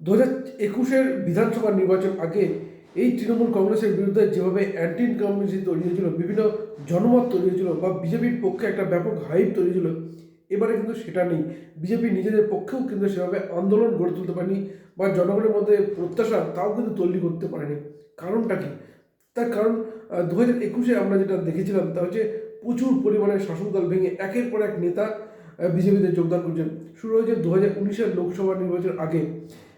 দু হাজার একুশের বিধানসভা নির্বাচন আগে এই তৃণমূল কংগ্রেসের বিরুদ্ধে যেভাবে অ্যান্টি ইনকামেন্সি তৈরি হয়েছিল, বিভিন্ন জনমত তৈরি হয়েছিল বা বিজেপির পক্ষে একটা ব্যাপক হাইপ তৈরি হয়েছিল, এবারে কিন্তু সেটা নেই। বিজেপি নিজেদের পক্ষেও কিন্তু সেভাবে আন্দোলন গড়ে তুলতে পারেনি বা জনগণের মধ্যে প্রত্যাশা তাও কিন্তু তৈরি করতে পারেনি। কারণটা কি? তার কারণ দু হাজার একুশে আমরা যেটা দেখেছিলাম তা হচ্ছে প্রচুর পরিমাণে শাসক দল ভেঙে একের পর এক নেতা বিজেপিতে যোগদান করছেন। শুরু হয়েছে দু হাজার উনিশের লোকসভা নির্বাচন আগে।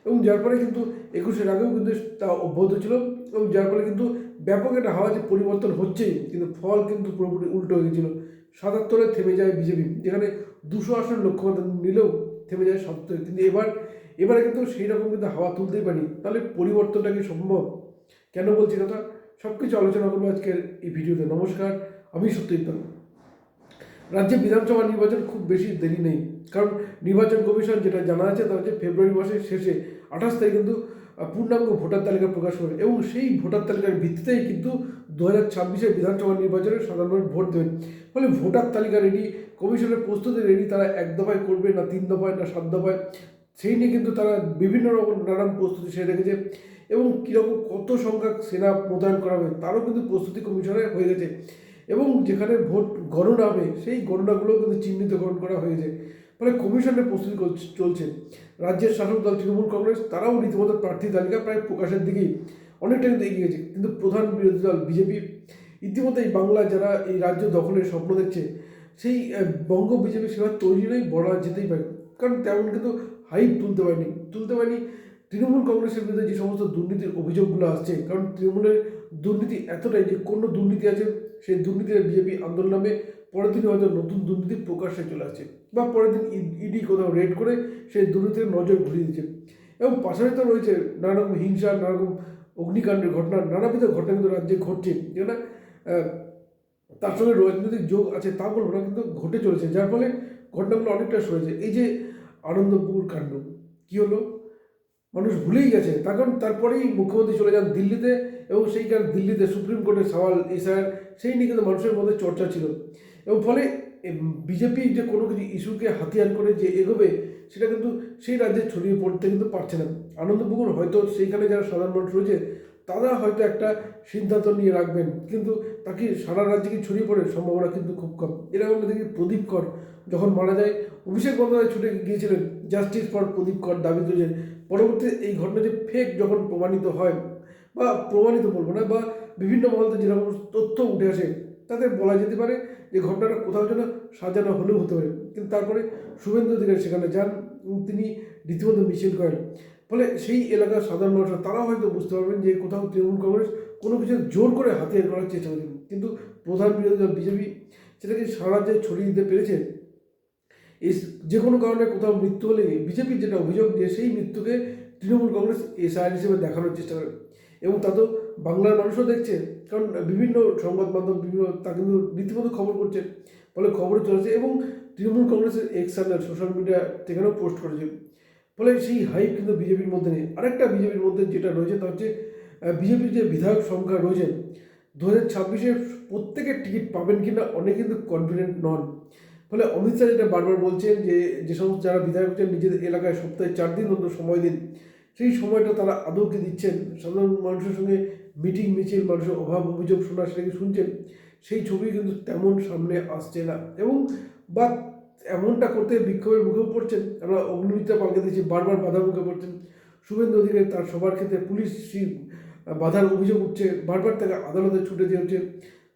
এবং যার ফলে কিন্তু একুশের আগেও কিন্তু তা অব্যাহত ছিল এবং যার ফলে কিন্তু ব্যাপক একটা হাওয়া যে পরিবর্তন হচ্ছেই, কিন্তু ফল কিন্তু পুরোপুরি উল্টো হয়ে গেছিল। সাতাত্তরে থেমে যায় বিজেপি, যেখানে দুশো আসন লক্ষ্যমাত্রা নিলেও থেমে যায় সত্তরে কিন্তু এবার, এবারে কিন্তু সেই রকম কিন্তু হাওয়া তুলতেই পারি তাহলে পরিবর্তনটা কি সম্ভব? কেন বলছি কথা? সব কিছু আলোচনা করব আজকের এই ভিডিওতে। নমস্কার, আমি সত্যজিৎ রাজ্যে বিধানসভা নির্বাচন খুব বেশি দেরি নেই। কারণ নির্বাচন কমিশন যেটা জানা আছে তা হচ্ছে ফেব্রুয়ারি মাসের শেষে, আঠাশ তারিখ কিন্তু পূর্ণাঙ্গ ভোটার তালিকা প্রকাশ করবে এবং সেই ভোটার তালিকার ভিত্তিতেই কিন্তু দু হাজার ছাব্বিশের বিধানসভা নির্বাচনে সাধারণ ভোট দেবেন। ফলে ভোটার তালিকা রেডি কমিশনের প্রস্তুতি রেডি তারা এক দফায় করবে না তিন দফায় না সাত দফায়, সেই নিয়ে কিন্তু তারা বিভিন্ন রকম নানান প্রস্তুতি সেরে রেখেছে এবং কীরকম কত সংখ্যক সেনা মোতায়েন করা হবে, তারও কিন্তু প্রস্তুতি কমিশনে হয়ে গেছে। এবং যেখানে ভোট গণনা হবে, সেই গণনাগুলো কিন্তু চিহ্নিতকরণ করা হয়েছে। ফলে কমিশনের প্রস্তুতি চলছে। রাজ্যের শাসক দল, তৃণমূল কংগ্রেস, তারাও রীতিমতো প্রার্থী তালিকা প্রায় প্রকাশের দিকেই অনেকটা কিন্তু এগিয়ে গেছে। কিন্তু প্রধান বিরোধী দল, বিজেপি, ইতিমধ্যেই বাংলা যারা এই রাজ্য দখলের স্বপ্ন দেখছে, সেই বঙ্গ বিজেপি সেবা তৈরি নেই বলা যেতেই পারে। কারণ তেমন কিন্তু হাইপ তুলতে পারেনি। তুলতে পারেনি তৃণমূল কংগ্রেসের বিরুদ্ধে যে সমস্ত দুর্নীতির অভিযোগগুলো আসছে। কারণ তৃণমূলের দুর্নীতি এতটাই যে কোনো দুর্নীতি আছে সেই দুর্নীতির বিজেপি আন্দোলন নামে পরের দিন হয়তো নতুন দুর্নীতি প্রকাশ্যে চলে আসছে বা পরের দিন ইডি কোথাও রেড করে সেই দুর্নীতির নজর ঘুরিয়ে দিচ্ছে। এবং পাশাপাশি তো রয়েছে নানা রকম হিংসা, নানা রকম অগ্নিকাণ্ডের ঘটনা, নানাবিধ ঘটনা কিন্তু রাজ্যে ঘটছে। যেটা তার সঙ্গে রাজনৈতিক যোগ আছে তা বলব না, কিন্তু ঘটে চলেছে। যার ফলে ঘটনাগুলো অনেকটা সরেছে। এই যে আনন্দপুর কাণ্ড, কী হলো? মানুষ ভুলেই গেছে। কারণ তারপরেই মুখ্যমন্ত্রী চলে যান দিল্লিতে এবং সেইখানে দিল্লিতে সুপ্রিম কোর্টের সওয়াল এসআর সেই নিয়ে কিন্তু মানুষের মধ্যে চর্চা ছিল। এবং ফলে বিজেপি যে কোনো কিছু ইস্যুকে হাতিয়ার করে যে এগোবে, সেটা কিন্তু সেই রাজ্যে ছড়িয়ে পড়তে কিন্তু পারছে না। আনন্দপুকুর হয়তো সেইখানে যারা সাধারণ মানুষ রয়েছে, তারা হয়তো একটা সিদ্ধান্ত নিয়ে রাখবেন, কিন্তু তাকে সারা রাজ্যে কি ছড়িয়ে পড়ে? সম্ভাবনা কিন্তু খুব কম। এরকম আমরা দেখি প্রদীপ কর যখন মারা যায়, অভিষেক বন্দ্যোপাধ্যায় ছুটে গিয়েছিলেন, জাস্টিস ফর প্রদীপ কর দাবি তুলেছেন পরবর্তীতে এই ঘটনা যে ফেক যখন প্রমাণিত হয়, বা প্রমাণিত বলব না, বা বিভিন্ন মহলতে যেরকম তথ্য উঠে আসে, তাতে বলা যেতে পারে যে ঘটনাটা কোথাও যেন সাজানো হলেও হতে পারে। কিন্তু তারপরে শুভেন্দু অধিকারী সেখানে যান তিনি রীতিমতো মিছিল করেন। ফলে সেই এলাকার সাধারণ মানুষরা, তারাও হয়তো বুঝতে পারবেন যে কোথাও তৃণমূল কংগ্রেস কোনো কিছু জোর করে হাতিয়ার করার চেষ্টা করেছেন কিন্তু প্রধান বিরোধী দল বিজেপি, সেটাকে সারা রাজ্যে ছড়িয়ে দিতে পেরেছে। এই যে কোনো কারণে কোথাও মৃত্যু হলে বিজেপির যেটা অভিযোগ যে সেই মৃত্যুকে তৃণমূল কংগ্রেস এসআইআর হিসেবে দেখানোর চেষ্টা করে। এবং তা তো বাংলার মানুষও দেখছে, কারণ বিভিন্ন সংবাদ মাধ্যম, বিভিন্ন তা কিন্তু রীতিমতো খবর করছে, ফলে খবরে চলেছে এবং তৃণমূল কংগ্রেসের এক্স চ্যানেল সোশ্যাল মিডিয়া সেখানেও পোস্ট করেছে। ফলে সেই হাইপ কিন্তু বিজেপির মধ্যে নেই। আরেকটা বিজেপির মধ্যে যেটা রয়েছে তা হচ্ছে বিজেপির যে বিধায়ক সংখ্যা রয়েছে দু হাজার ছাব্বিশে প্রত্যেকের টিকিট পাবেন কিনা অনেক কিন্তু কনফিডেন্ট নন। ফলে অমিত শাহ যেটা বারবার বলছেন যে যে সমস্ত যারা বিধায়ক আছেন নিজেদের এলাকায় সপ্তাহে চার দিন অন্তত সময় দিন, সেই সময়টা তারা আদৌকে দিচ্ছেন। সাধারণ মানুষের সঙ্গে মিটিং, মিছিল, মানুষের অভাব, অভিযোগ শোনা সেটাকে শুনছেন? সেই ছবি কিন্তু তেমন সামনে আসছে না। এবং বা এমনটা করতে বিক্ষোভের মুখেও পড়ছেন। আমরা অগ্নিমিত্রা পালকে দিয়েছি বারবার বাধার মুখে পড়ছেন। শুভেন্দু অধিকারী তার সবার ক্ষেত্রে পুলিশ বাধার অভিযোগ উঠছে। বারবার তাকে আদালতে ছুটে দিয়ে হচ্ছে।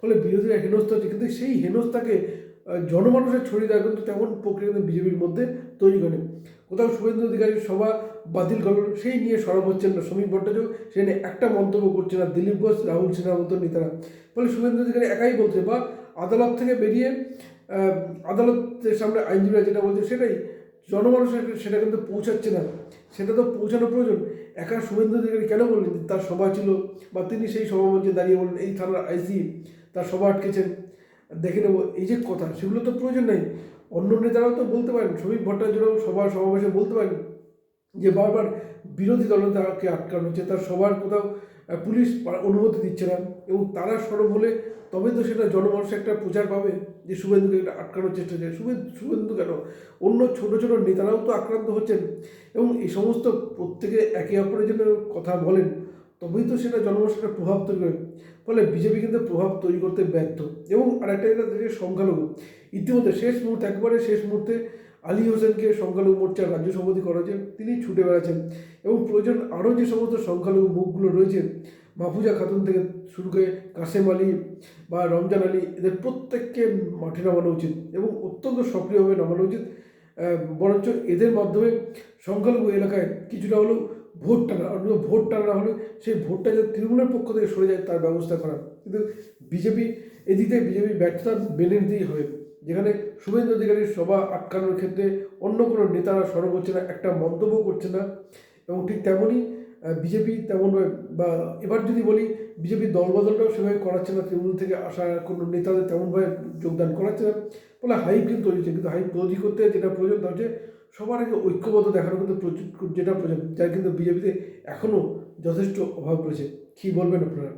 ফলে বিরোধীরা হেনস্থা হচ্ছে। কিন্তু সেই হেনস্থাকে জনমানুষের ছড়িয়ে দেওয়া কিন্তু তেমন প্রক্রিয়া কিন্তু বিজেপির মধ্যে তৈরি করে কোথাও শুভেন্দু অধিকারীর সভা বাতিল করল, সেই নিয়ে সরব হচ্ছেন না শ্রমিক ভট্টাচার্য সে নিয়ে একটা মন্তব্য করছে না দিলীপ ঘোষ, রাহুল সিনহার মতো নেতারা। ফলে শুভেন্দু অধিকারী একাই বলছে, বা আদালত থেকে বেরিয়ে আদালতের সামনে আইনজীবীরা যেটা বলছে সেটাই। জনমানুষের সেটা কিন্তু পৌঁছাচ্ছে না। সেটা তো পৌঁছানো প্রয়োজন। একা শুভেন্দু অধিকারী কেন বললেন? তার সভা ছিল, বা তিনি সেই সভামঞ্চে দাঁড়িয়ে বললেন, এই থানার আইসি, তার সভা আটকেছেন। দেখে নেব। এই যে কথা, সেগুলো তো প্রয়োজন নেই। অন্য নেতারাও তো বলতে পারেন শ্রমিক ভট্টাচার্যরাও সবার সমাবেশে বলতে পারেন যে বারবার বিরোধী দল তাকে আটকানো হচ্ছে, তার সবার কোথাও পুলিশ অনুমতি দিচ্ছে না। এবং তারা সরব হলে তবে তো সেটা জনমানুষ একটা প্রচার পাবে যে শুভেন্দুকে এটা আটকানোর চেষ্টা হচ্ছে শুভেন্দু শুভেন্দু কেন? অন্য ছোট ছোট নেতারাও তো আক্রান্ত হচ্ছেন। এবং এই সমস্ত প্রত্যেকে একে অপরের জন্য কথা বলেন। তবেই তো সেটা একটা প্রভাব তৈরি করে। ফলে বিজেপি কিন্তু প্রভাব তৈরি করতে ব্যর্থ। এবং আরেকটা যেটা দেখে সংখ্যালঘু, ইতিমধ্যে শেষ মুহূর্তে, একবারে শেষ মুহূর্তে আলী হোসেনকে সংখ্যালঘু মোর্চার রাজ্য সভাপতি করা হয়েছে, তিনি ছুটে বেড়াচ্ছেন। এবং প্রয়োজন আরও যে সমস্ত সংখ্যালঘু মুখগুলো রয়েছে মাহফুজা খাতুন থেকে শুরু করে কাসেম আলী বা রমজান আলী, এদের প্রত্যেককে মাঠে নামানো উচিত এবং অত্যন্ত সক্রিয়ভাবে নামানো উচিত। বরঞ্চ এদের মাধ্যমে সংখ্যালঘু এলাকায় কিছুটা হলেও ভোট টানা অন্তত ভোট টানা হলে সেই ভোটটা যাতে তৃণমূলের পক্ষ থেকে সরে যায়, তার ব্যবস্থা করা। কিন্তু বিজেপি, এদিক থেকে বিজেপির ব্যর্থতা মেনে নিতেই হবে। যেখানে শুভেন্দু অধিকারীর সভা আটকানোর ক্ষেত্রে অন্য কোনো নেতারা সরব হচ্ছে না, একটা মন্তব্য করছে না। এবং ঠিক তেমনই বিজেপি তেমন বা এবার যদি বলি বিজেপির দলবদলটাও সেভাবে করাচ্ছে না, তৃণমূল থেকে আসা কোনো নেতাদের তেমনভাবে যোগদান করাচ্ছে না। ফলে হাইপ কিন্তু তৈরি কিন্তু হাইপ তৈরি করতে যেটা প্রয়োজন তা হচ্ছে সবার আগে ঐক্যবদ্ধ দেখানো কিন্তু যেটা প্রয়োজন যার কিন্তু বিজেপিতে এখনও যথেষ্ট অভাব রয়েছে। কী বলবেন আপনারা?